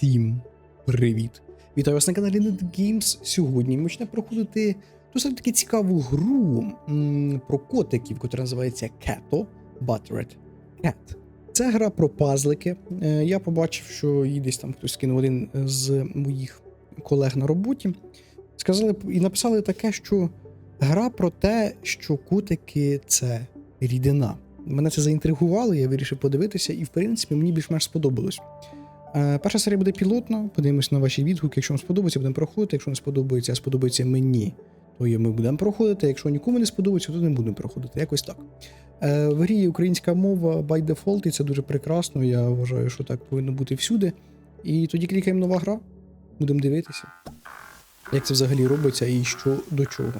Всім привіт! Вітаю вас на каналі Net Games. Сьогодні ми почнемо проходити досить таки цікаву гру м, про котиків, яка називається Cato Buttered Cat. Це гра про пазлики. Е, Я побачив, що її десь там хтось скинув один з моїх колег на роботі. Сказали і написали таке, що гра про те, що котики це рідина. Мене це заінтригувало, я вирішив подивитися, і в принципі мені більш-менш сподобалось. Е, Перша серія буде пілотна, подивимось на ваші відгуки. Якщо вам сподобається, будемо проходити. Якщо не сподобається, а сподобається мені, то ми будемо проходити. Якщо нікому не сподобається, то не будемо проходити. Якось так. Е, В грі є українська мова by default, і це дуже прекрасно. Я вважаю, що так повинно бути всюди. І тоді клікаємо нова гра. Будемо дивитися, як це взагалі робиться і що до чого.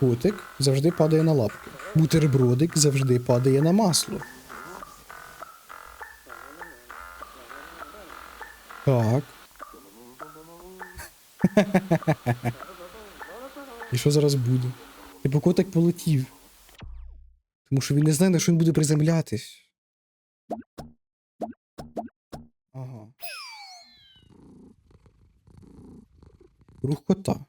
Котик завжди падає на лапки. Бутербродик завжди падає на масло. Так. І що зараз буде? Типу котик полетів. Тому що він не знає, на що він буде приземлятись. Ага. Рух кота.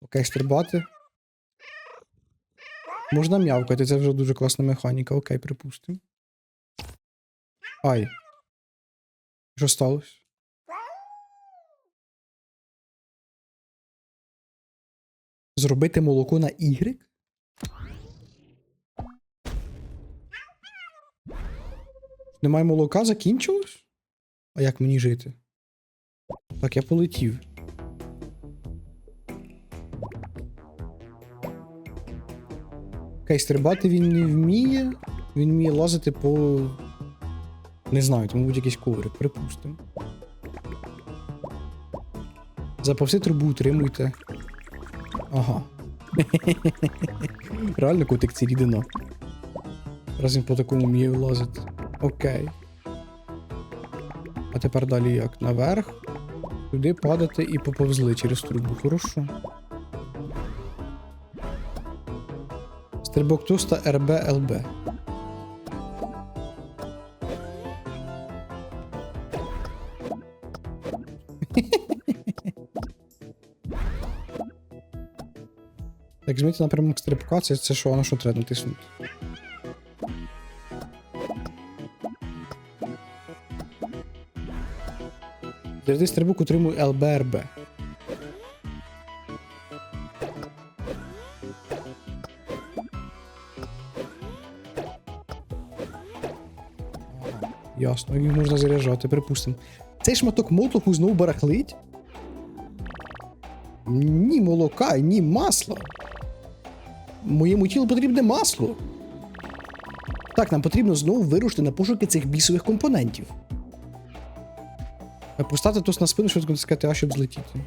Окей, стрибати. Можна м'явкати, це вже дуже класна механіка. Окей, припустимо. Ай. Що сталося? Зробити молоко на Y? Немає молока, закінчилось? А як мені жити? Так, я полетів. Окей, стрибати він не вміє. Він вміє лазити по. Не знаю, тому будь якийсь коврик, припустимо. Заповси трубу, утримуйте. Ага. Реально котик це рідина. Раз він по такому вміє лазити. Окей. А тепер далі як? Наверх. Туди падати і поповзли через трубу. Хорошо. Стрибок туста РБ ЛБ. Так, змійте напрямок стрибка, це, це що, на що треба натиснути? Завжди стрибок утримує ЛБРБ. Ясно, їх можна заряджати, припустимо. Цей шматок мотлуху знову барахлить? Ні молока, ні масла. Моєму тілу потрібне масло. Так, нам потрібно знову вирушити на пошуки цих бісових компонентів. Е, Поставте тос на спину, швидко натискати А, щоб злетіти.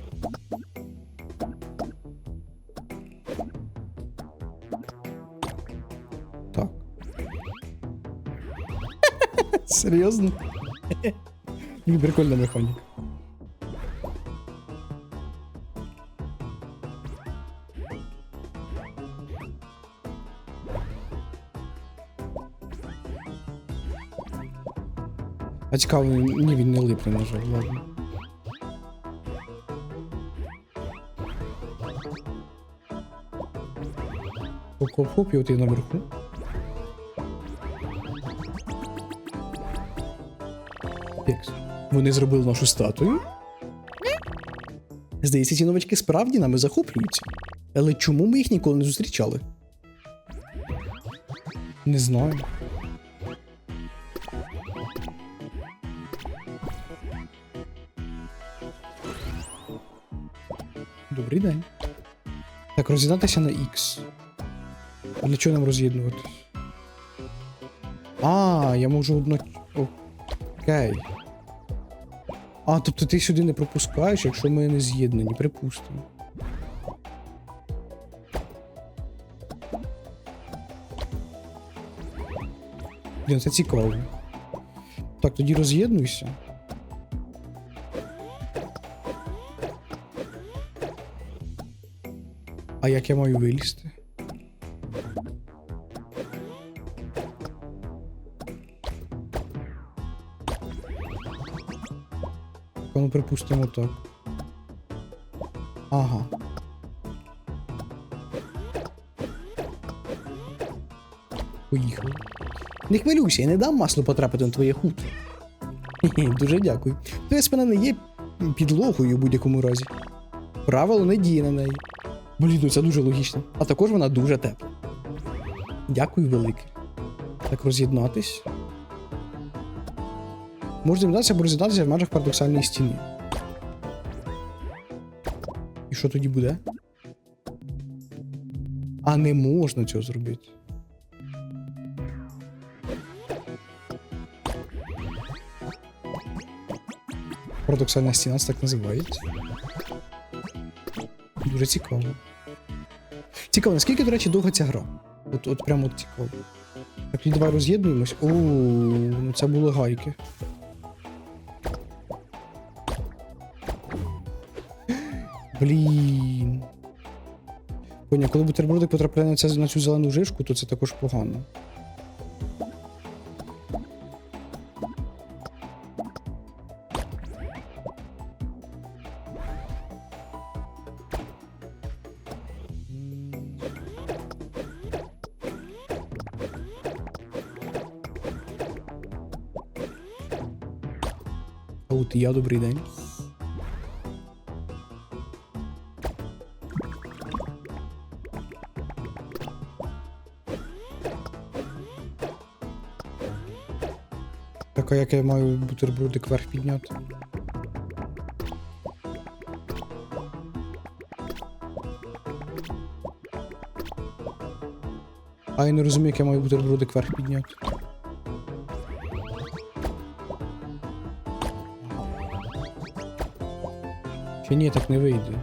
Так. Серйозно? Ні, прикольна механіка. А цікаво, ні, він не липне, на жаль, ладно. Хоп-хоп-хоп, і от я наверху. Вони зробили нашу статую. Здається, ці новачки справді нами захоплюються. Але чому ми їх ніколи не зустрічали? Не знаю. Добрий день. Так, роз'єднатися на X. А на чого нам роз'єднуватись? А, я можу одно. Окей. А, тобто ти сюди не пропускаєш, якщо ми не з'єднані, припустимо. Блін, це цікаво. Так, тоді роз'єднуйся. А як я маю вилізти? Припустимо так. Ага. Поїхали. Не хвилюйся, я не дам маслу потрапити на твоє хутро. Дуже дякую. Твоя спина не є підлогою в будь-якому разі. Правило не діє на неї. Блін, ну це дуже логічно. А також вона дуже тепла. Дякую велике. Так роз'єднатись. Можна з'єднатися або роз'єднатися в межах парадоксальної стіни. І що тоді буде? А не можна цього зробити. Парадоксальна стіна це так називається. Дуже цікаво. Цікаво, наскільки, до речі, довга ця гра? От, от прямо от цікаво. Так, давай роз'єднуємось. О, ну це були гайки. Блін. Поня, коли бутербродик потрапляє на, це, на цю зелену жишку, то це також погано. Я добрий день. Так, а як я маю бутербродик вверх підняти? А я не розумію, як я маю бутербродик вверх підняти. Чи ні, так не вийде.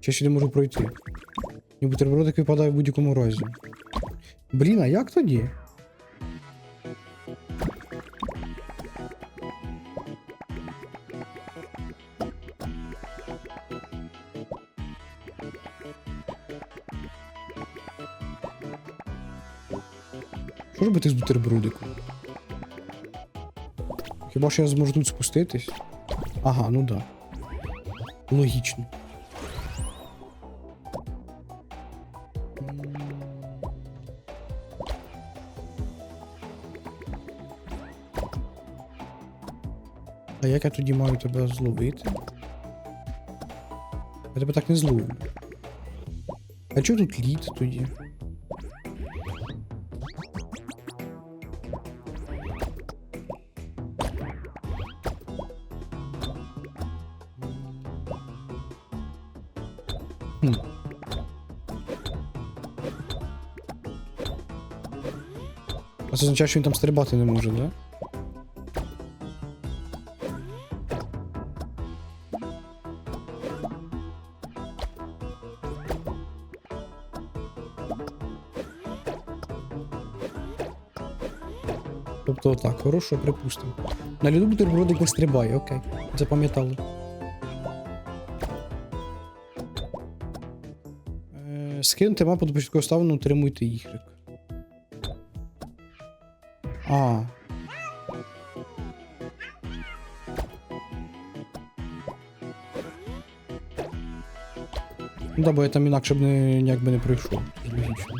Чи ще не можу пройти? І бутербродик випадає в будь-якому разі. Блін, а як тоді? Що робити з бутербродиком? Хіба що я зможу тут спуститись? Ага, ну да. Логічно. А як я тоді маю тебе зловити? Я тебе так не зловлю. А чого тут лід тоді? Це означає, що він там стрибати не може, да? Тобто так, хорошо, припустимо. На льоду бутербродик не стрибає, окей. Запам'ятали. Е, Скинути мапу до початкового ставлену, утримуйте Y. Ну да, бо я там інакше б не, ніяк би не пройшов. Це Логічно.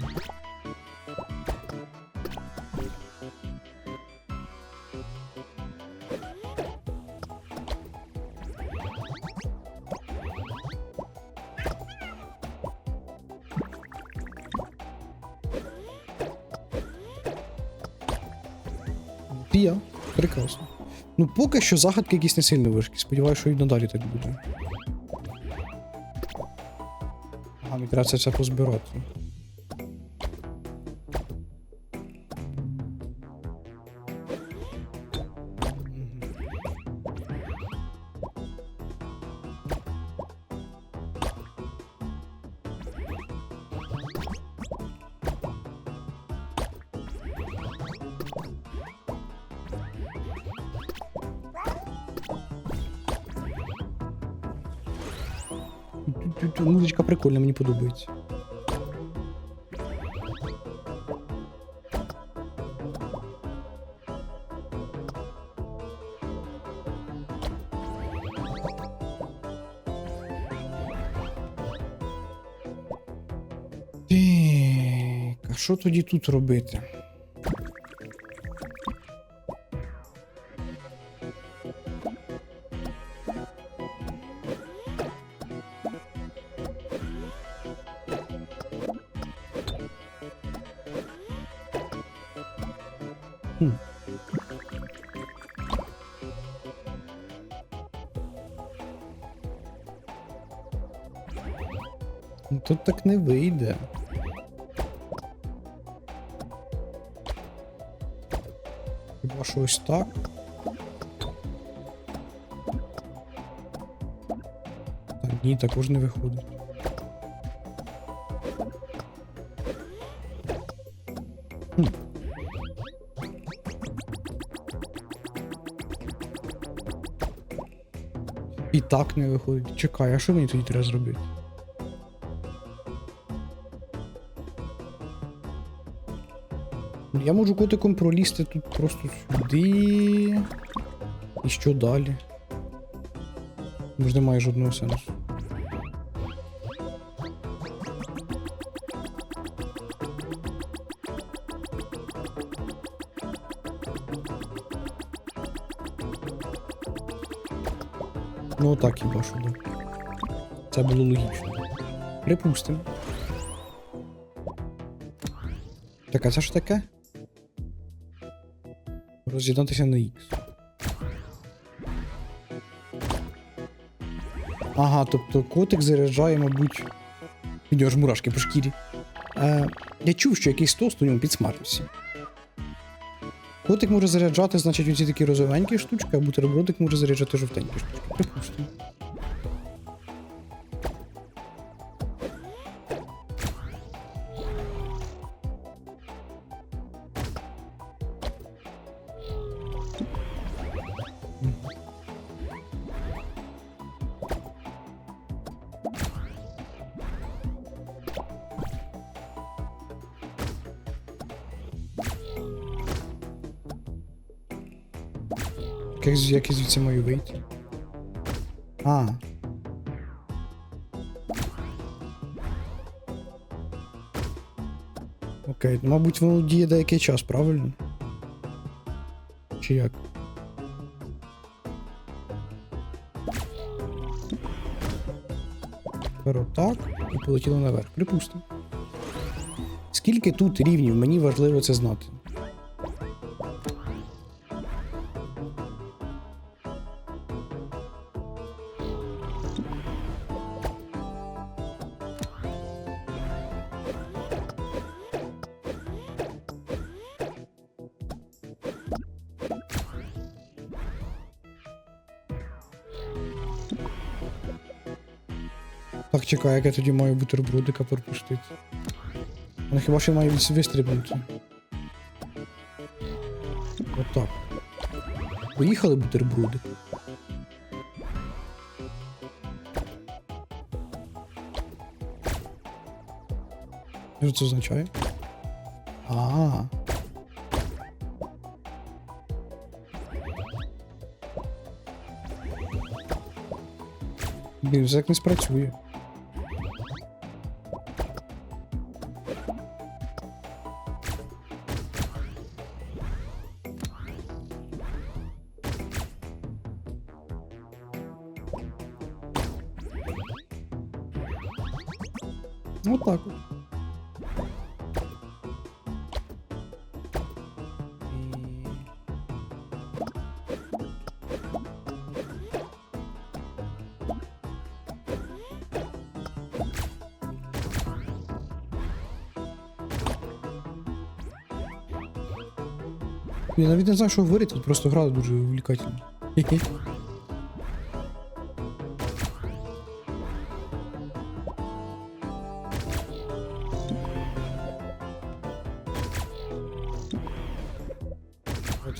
Пія, прекрасно. Ну, поки що загадки якісь не сильно важкі. Сподіваюся, що і надалі так буде. Ага, мені треба музичка прикольна, мені подобається. Так, а що тоді тут робити? Тут так не вийде. Хіба що ось так? Та ні, також не виходить. І так не виходить. Чекай, а що мені тоді треба зробити? Я можу котиком пролізти тут просто сюди. І що далі? Може немає жодного сенсу. Ну отак хіба що да. Це було логічно. Припустимо. Так, а це що таке? Роз'єднатися на X. Ага, тобто котик заряджає, мабуть. Ж мурашки по шкірі. Е, я чув, що якийсь тост у ньому підсмажився. Котик може заряджати, значить, оці такі розовенькі штучки, а бутербродик може заряджати жовтенькі штучки. Припустимо. Як, як я звідси маю вийти? А. Окей, мабуть, воно діє деякий час, правильно? Чи як? Тепер отак і полетіло наверх. Припустимо. Скільки тут рівнів, мені важливо це знати. Так, чекай, як я тоді маю бутербродика пропустити. Ну хіба що від- вистрибнути? Отак. Поїхали бутерброди. Що це означає? А. Блін, це так не спрацює. Вот так вот. Я навіть не знаю, що говорити, просто гра дуже увлекательна.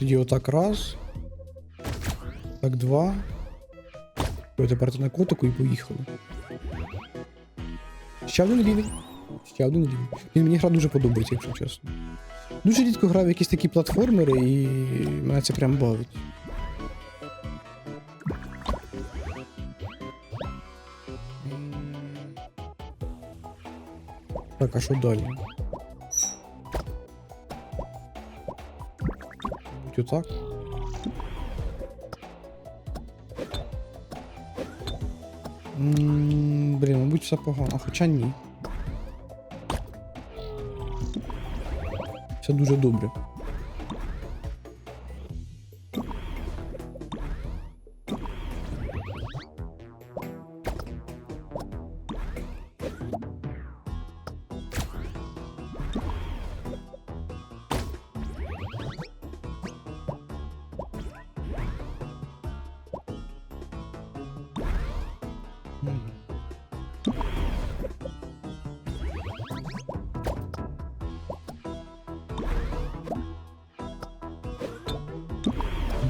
Тоді отак раз. Так два. Тепер то на котику і поїхали. Ще один рівень. Ще один рівень. Він мені гра дуже подобається, якщо чесно. Дуже рідко грав в якісь такі платформери, і мене це прям бавить. Так, а що далі? Будь отак. М, Блін, мабуть, все погано, хоча ні. Все дуже добре.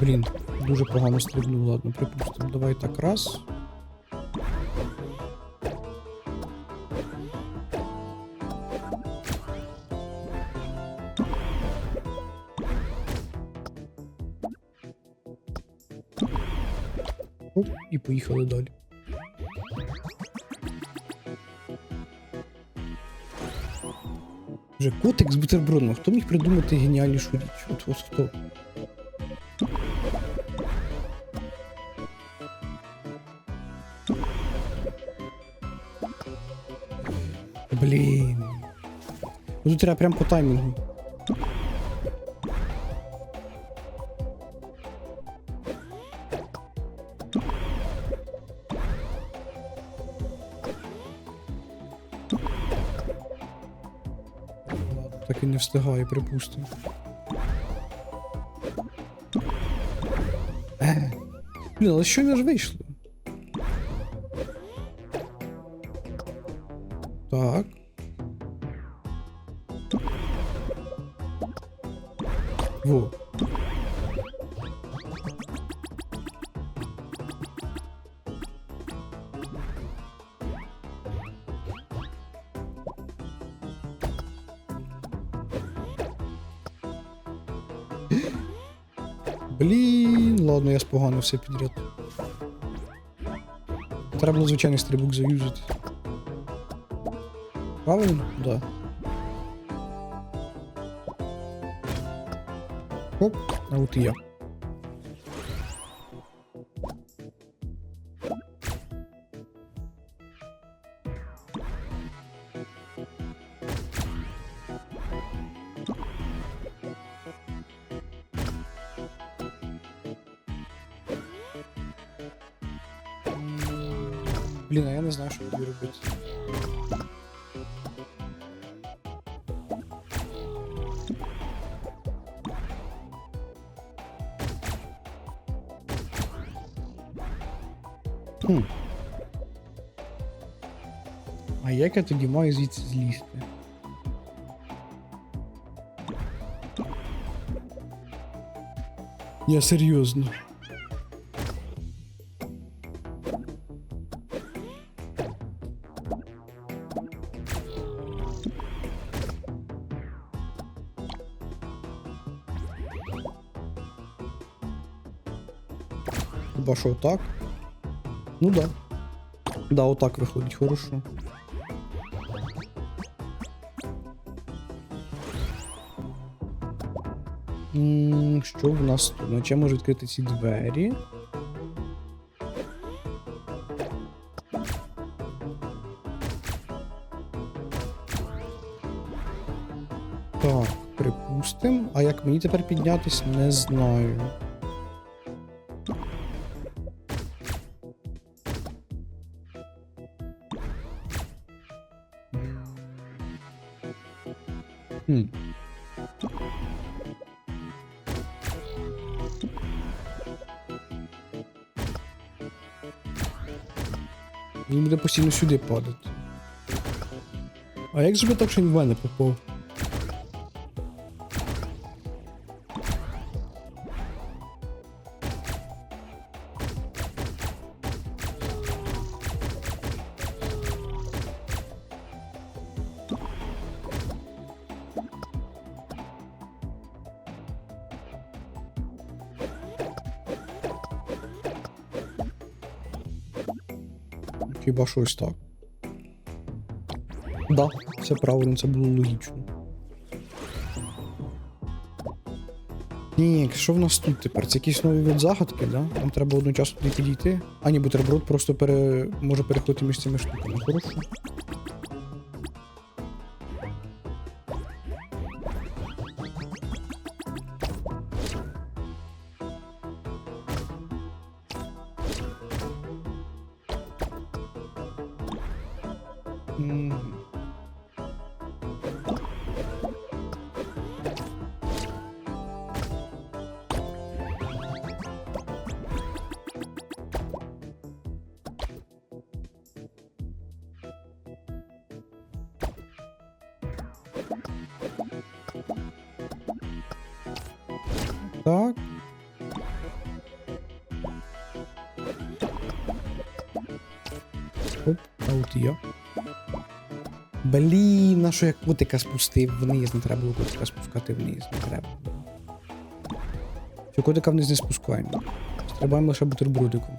Блін, дуже погано стрибнув, ладно, припустимо. Давай так раз. Оп, і поїхали далі. Вже котик з бутербродом. Хто міг придумати геніальнішу річ? От, от хто? Тут треба прям по таймінгу. Так і не встигає, припустимо. Блін, але що не ж вийшло? Споганив все підряд. Треба було звичайний стрибок заюзати. Правильно? Да. Оп, а от і я. А я не знаю, що тобі робити. Хм. А як я тоді маю звідси злізти? Я серйозно. Хіба що отак? Ну да. Да, отак виходить, хорошо. Що в нас тут? На чим можу відкрити ці двері? Так, припустим. А як мені тепер піднятись, не знаю. Він буде постійно сюди падати. А як зробити так, що він в мене попав? Хіба ось так. Да, все правильно, це було логічно. Ні, що в нас тут тепер? Це якісь нові від загадки, да? Нам треба одночасно туди підійти. А ні, бутерброд просто пере... може переходити між цими штуками. Хорошо. Так. Оп, а от я. Блін, на що я котика спустив вниз, не треба було котика спускати вниз, не треба. Що котика вниз не спускаємо. Стрибаємо лише бутербродиком.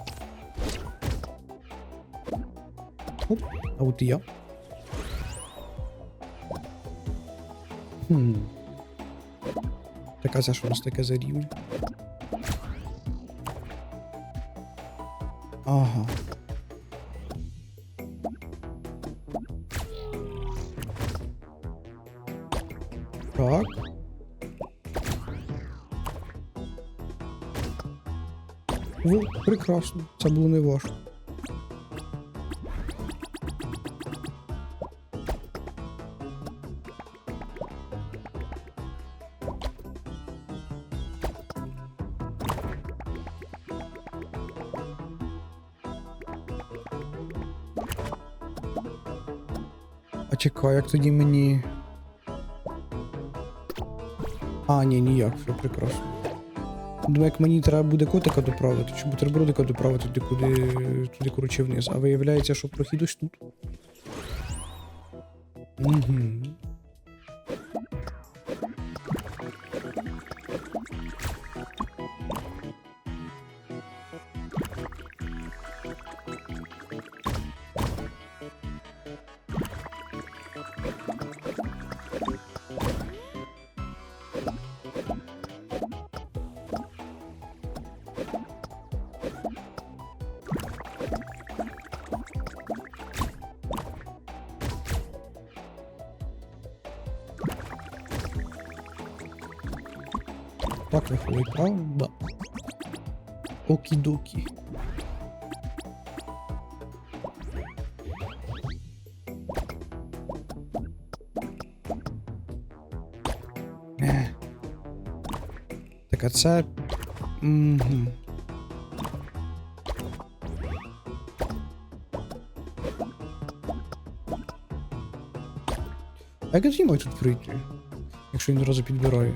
Оп, а от я. Хм. Це що у нас таке за рівень. Ага. Так. О, прекрасно. Це було не важко. Як тоді мені. А, ні, ніяк, все прекрасно. Думаю, як мені треба буде котика доправити, чи бутербродика доправити туди, куди, туди коротше вниз. А виявляється, що прохід ось тут. Угу. Окі-докі. Так, а це. Угу. Як я тоді маю тут прийти? Якщо він одразу підбирає.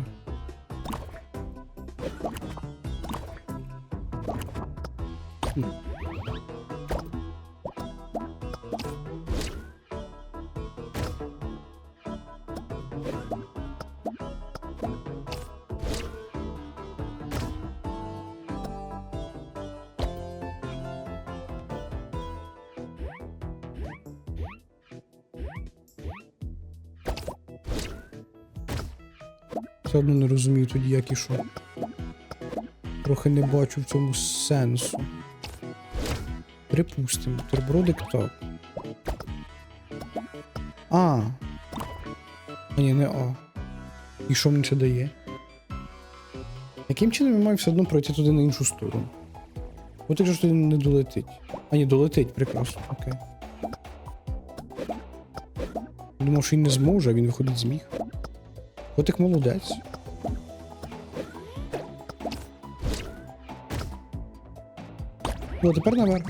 Тоді, як і що. Трохи не бачу в цьому сенсу. Припустимо, бутербродик так. А. А ні, не А. І що мені це дає? Яким чином я маю все одно пройти туди на іншу сторону? От якщо ж туди не долетить. А ні, долетить, прекрасно, окей. Думав, що він не зможе, а він виходить зміг. Котик молодець. О, тепер наверх.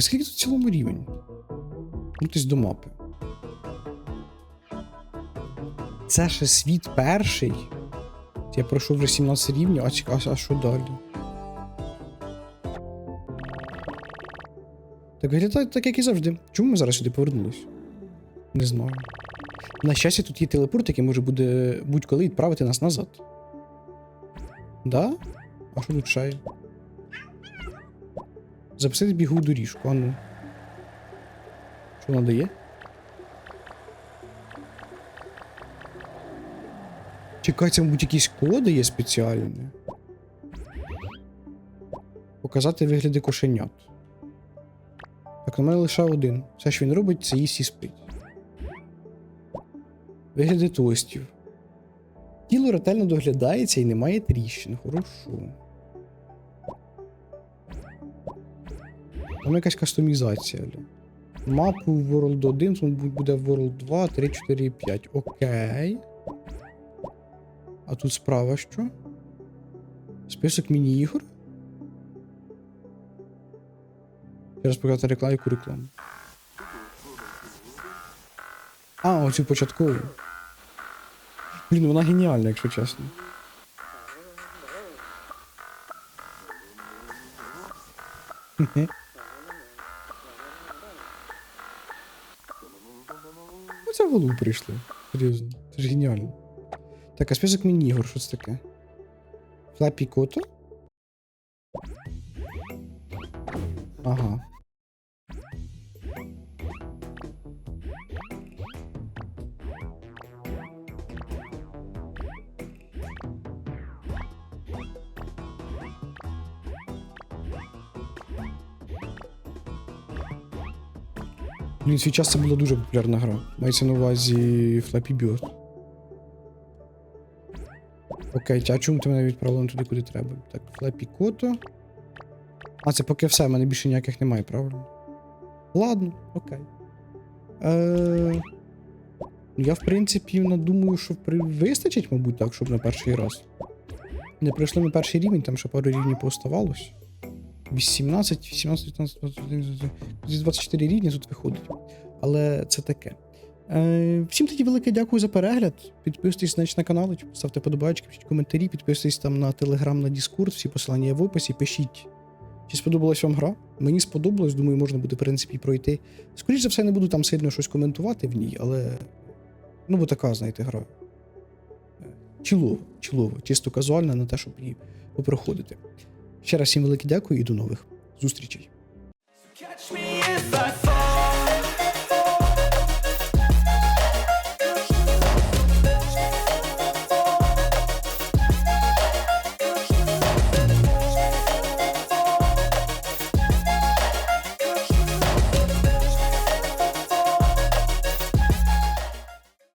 А скільки тут в цілому рівень? Вернутись до мапи. Це ще світ перший. Я пройшов вже 17 рівнів, а цікаво, а що далі? Так виглядає так, як і завжди. Чому ми зараз сюди повернулись? Не знаю. На щастя, тут є телепорт, який може буде будь-коли відправити нас назад. Да? А що тут ще є? Записати бігову доріжку, а ну. Що вона дає? Чекай, це, мабуть, якісь коди є спеціальні. Показати вигляди кошенят. Так, на мене лише один. Все, що він робить, це їсть і спить. Вигляди тостів. Тіло ретельно доглядається і немає тріщин. Хорошо. Там якась кастомізація. Мапу World 1, тут буде World 2, 3, 4, 5. Окей. А тут справа що? Список міні-ігор? Зараз показати рекламу, яку рекламу. А, оцю початкову. Блін, вона геніальна, якщо чесно. Хе-хе. Ну, це в голову прийшло. Серйозно. Це ж геніально. Так, а список міні-ігор, що це таке? Флапі Кото? Блін, свій час це була дуже популярна гра. Мається на увазі Flappy Bird. Окей, а чому ти мене відправила туди, куди треба? Так, Flappy Koto. А, це поки все, в мене більше ніяких немає, правильно? Ладно, окей. Е... Я, в принципі, думаю, що вистачить, мабуть, так, щоб на перший раз. Не пройшли ми перший рівень, там ще пару рівнів пооставалось. 18, 18, 19, 21, 24 рівні тут виходить. Але це таке. Е, всім тоді велике дякую за перегляд. Підписуйтесь значить, на канал, ставте подобайки, пишіть коментарі, підписуйтесь там на телеграм, на Діскорд, всі посилання є в описі, пишіть. Чи сподобалась вам гра? Мені сподобалось, думаю, можна буде, в принципі, пройти. Скоріше за все, не буду там сильно щось коментувати в ній, але. Ну, бо така, знаєте, гра. Е, Чілова, чілова, чисто казуальна на те, щоб її попроходити. Ще раз всім велике дякую і до нових зустрічей.